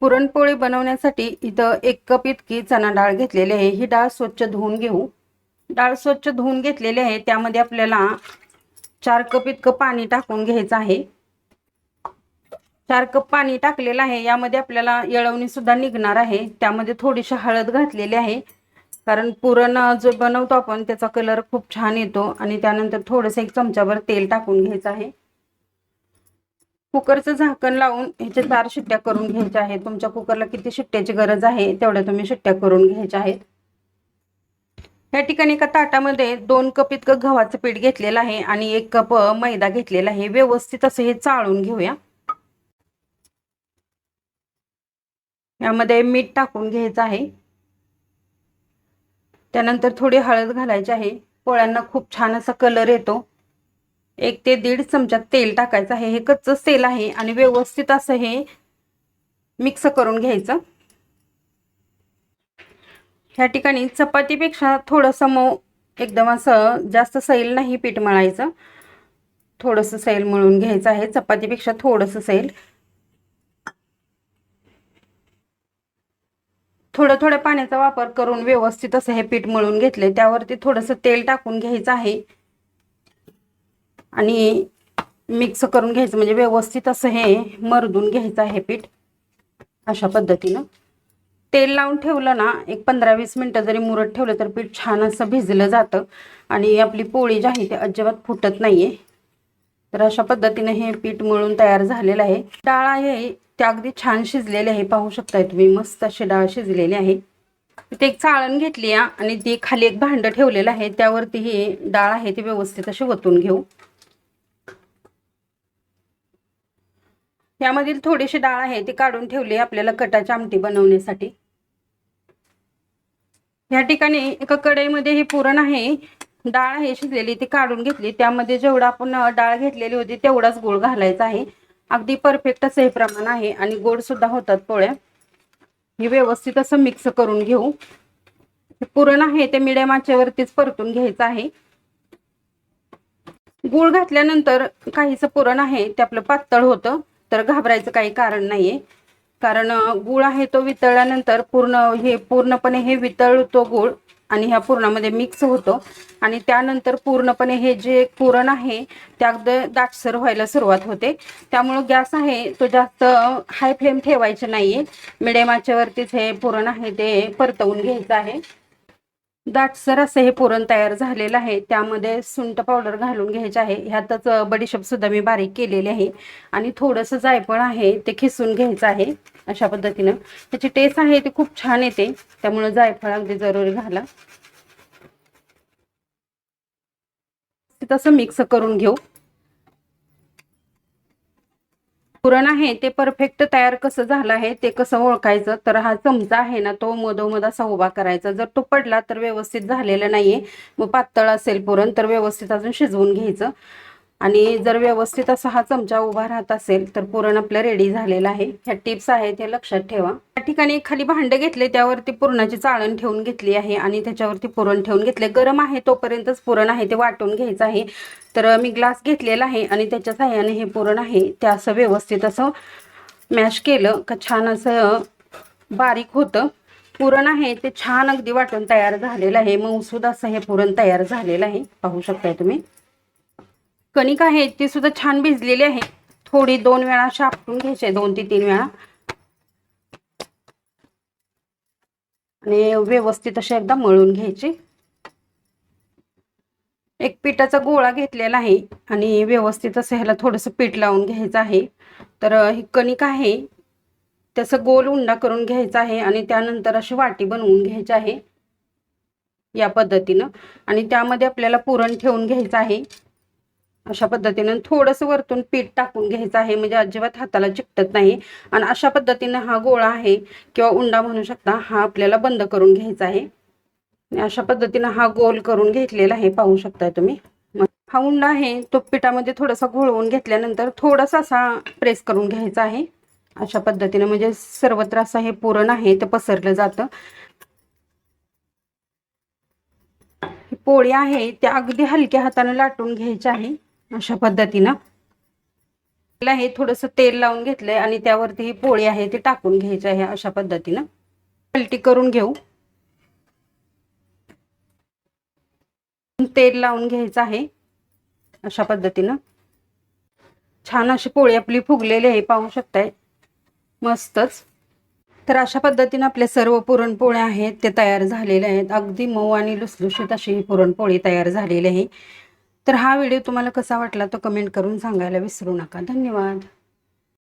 पुरणपोळी बनवण्यासाठी इथं एक कप इतकी चणा डाळ घेतलेली आहे. ही डाळ स्वच्छ धुवून घेऊ. डाळ स्वच्छ धुवून घेतलेली आहे. त्यामध्ये आपल्याला चार कप इतकं पाणी टाकून घ्यायचं आहे. चार कप पाणी टाकलेलं आहे. यामध्ये आपल्याला येळवणी सुद्धा निघणार आहे. त्यामध्ये थोडीशी हळद घातलेली आहे. कारण पुरण जो बनवतो आपण त्याचा कलर खूप छान येतो. आणि त्यानंतर थोडंसं एक चमचाभर तेल टाकून घ्यायचं आहे. कुकरचं झाकण लावून ह्याच्या चार शिट्ट्या करून घ्यायच्या आहेत. तुमच्या कुकरला किती शिट्ट्याची गरज आहे तेवढ्या तुम्ही शिट्ट्या करून घ्यायच्या आहेत. या ठिकाणी एका ताटामध्ये दोन कप इतकं गव्हाचं पीठ घेतलेलं आहे आणि एक कप मैदा घेतलेला आहे. व्यवस्थित असं हे चाळून घेऊया. यामध्ये मीठ टाकून घ्यायचं आहे. त्यानंतर थोडी हळद घालायची आहे. पोळ्यांना खूप छान असा कलर येतो. एक ते दीड चमचा तेल टाकायचं आहे. हे कच्चंच तेल आहे आणि व्यवस्थित असं हे मिक्स करून घ्यायचं. ह्या ठिकाणी चपातीपेक्षा थोडंसं मऊ एकदम असं जास्त सैल नाही पीठ मळायचं. थोडंसं सैल मळून घ्यायचं आहे. चपातीपेक्षा थोडंसं सैल. थोडं थोड्या पाण्याचा वापर करून व्यवस्थित असं हे पीठ मळून घेतले त्यावरती थोडंसं तेल टाकून घ्यायचं आहे. आणि मिक्स करून घ्यायचं म्हणजे व्यवस्थित असं हे मरदून घ्यायचं आहे पीठ अशा पद्धतीनं. तेल लावून ठेवलं ना एक पंधरा वीस मिनटं जरी मुरत ठेवलं तर पीठ छान असं भिजलं जातं. आणि आपली पोळी जी आहे ती अजिबात फुटत नाही आहे तर अशा पद्धतीनं हे पीठ मळून तयार झालेलं आहे. डाळ आहे ते अगदी छान शिजलेले आहे. पाहू शकताय तुम्ही मस्त अशी डाळ शिजलेली आहे. इथे एक चाळण घेतली आणि ती खाली एक भांडं ठेवलेलं आहे. त्यावरती ही डाळ आहे ती व्यवस्थित अशी वतून घेऊ. यामधील थोडीशी डाळ आहे ती काढून ठेवली आपल्याला कटाची आमटी बनवण्यासाठी. या ठिकाणी एका कढईमध्ये हे पुरण आहे डाळ आहे शिजलेली ती काढून घेतली. त्यामध्ये जेवढा आपण डाळ घेतलेली होती तेवढाच गुळ घालायचा आहे. अगदी परफेक्ट असं हे प्रमाण आहे आणि गोड सुद्धा होतात पोळ्या. हे व्यवस्थित असं मिक्स करून घेऊ. पुरण आहे ते मिडियम आचेवरतीच परतून घ्यायचं आहे. गुळ घातल्यानंतर काहीच पुरण आहे ते आपलं पातळ होतं. तर घाबरायचं काही कारण नाहीये. कारण गूळ आहे तो वितळल्यानंतर पूर्ण हे पूर्णपणे हे वितळतो गूळ आणि ह्या पुरणामध्ये मिक्स होतो. आणि त्यानंतर पूर्णपणे हे जे पुरण आहे ते दाटसर व्हायला सुरुवात होते. त्यामुळं गॅस आहे तो जास्त हाय फ्लेम ठेवायचे नाहीये. मिडियम आचेवरतीच हे पुरण आहे ते परतवून घ्यायचं आहे. दाटसर असं हे पुरण तयार झालेलं आहे. त्यामध्ये सुंट पावडर घालून घ्यायचे आहे. ह्यातच बडीशेप सुद्धा मी बारीक केलेली आहे. आणि थोडंसं जायफळ आहे ते खिसून घ्यायचं आहे अशा पद्धतीनं. त्याची टेस्ट आहे ती खूप छान येते. त्यामुळे जायफळ अगदी जरूरी घाला तसं मिक्स करून घेऊ. पुरण आहे ते परफेक्ट तयार कसं झालं आहे ते कसं ओळखायचं तर हा चमचा आहे ना तो मधोमध असा उभा करायचा. जर तो पडला तर व्यवस्थित झालेला नाहीये. मग पातळ असेल पुरण तर व्यवस्थित अजून शिजवून घ्यायचं. आणि जर व्यवस्थित असा हा चमचा उभा राहत असेल तर पुरण आपलं रेडी झालेलं आहे. ह्या टिप्स आहेत हे लक्षात ठेवा. त्या ठिकाणी खाली भांडं घेतले त्यावरती पुरणाची चाळण ठेवून घेतली आहे आणि त्याच्यावरती पुरण ठेवून घेतले. गरम आहे तोपर्यंतच पुरण आहे ते वाटून घ्यायचं आहे. तर मी ग्लास घेतलेला आहे आणि त्याच्या साह्याने हे पुरण आहे ते असं व्यवस्थित असं मॅश केलं का छान असं बारीक होतं. पुरण आहे ते छान अगदी वाटून तयार झालेलं आहे. मऊसूद असं हे पुरण तयार झालेलं आहे. पाहू शकताय तुम्ही. कणिक आहे ती सुद्धा छान भिजलेली आहे. थोडी दोन वेळा शापटून घ्यायचे दोन ते तीन वेळा. आणि व्यवस्थित असे एकदा मळून घ्यायचे. एक पिठाचा गोळा घेतलेला आहे आणि व्यवस्थित असं ह्याला थोडंसं पीठ लावून घ्यायचं आहे. तर ही कणिक आहे त्याचं गोल उंडा करून घ्यायचा आहे आणि त्यानंतर अशी वाटी बनवून घ्यायची आहे. या पद्धतीनं. आणि त्यामध्ये आपल्याला पुरण ठेवून घ्यायचं आहे. अशा पद्धतीनं थोडंसं वरतून पीठ टाकून घ्यायचं आहे. म्हणजे अजिबात हाताला चिकटत नाही. आणि अशा पद्धतीनं हा गोळा आहे किंवा उंडा म्हणू शकता हा आपल्याला बंद करून घ्यायचा आहे. अशा पद्धतीनं हा गोल करून घेतलेला आहे. पाहू शकताय तुम्ही. हा उंडा आहे. तो पिठामध्ये थोडासा घोळवून घेतल्यानंतर थोडासा असा प्रेस करून घ्यायचा आहे. अशा पद्धतीनं म्हणजे सर्वत्र असं हे पुरण आहे ते पसरलं जातं. पोळी आहे त्या अगदी हलक्या हाताने लाटून घ्यायची आहे. अशा पद्धतीनं. हे आहे थोडंसं तेल लावून घेतलंय आणि त्यावरती ही पोळी आहे ती टाकून घ्यायची आहे अशा पद्धतीनं. पलटी करून घेऊ. तेल लावून घ्यायचं आहे अशा पद्धतीनं. छान अशी पोळी आपली फुगलेली आहे पाहू शकताय. मस्तच. तर अशा पद्धतीने आपल्या सर्व पुरणपोळ्या आहेत ते तयार झालेले आहेत. अगदी मऊ आणि लुसलुशीत अशी ही पुरणपोळी तयार झालेली आहे. तर हा व्हिडिओ तुम्हाला कसा वाटला तो कमेंट करून सांगायला विसरू नका. धन्यवाद.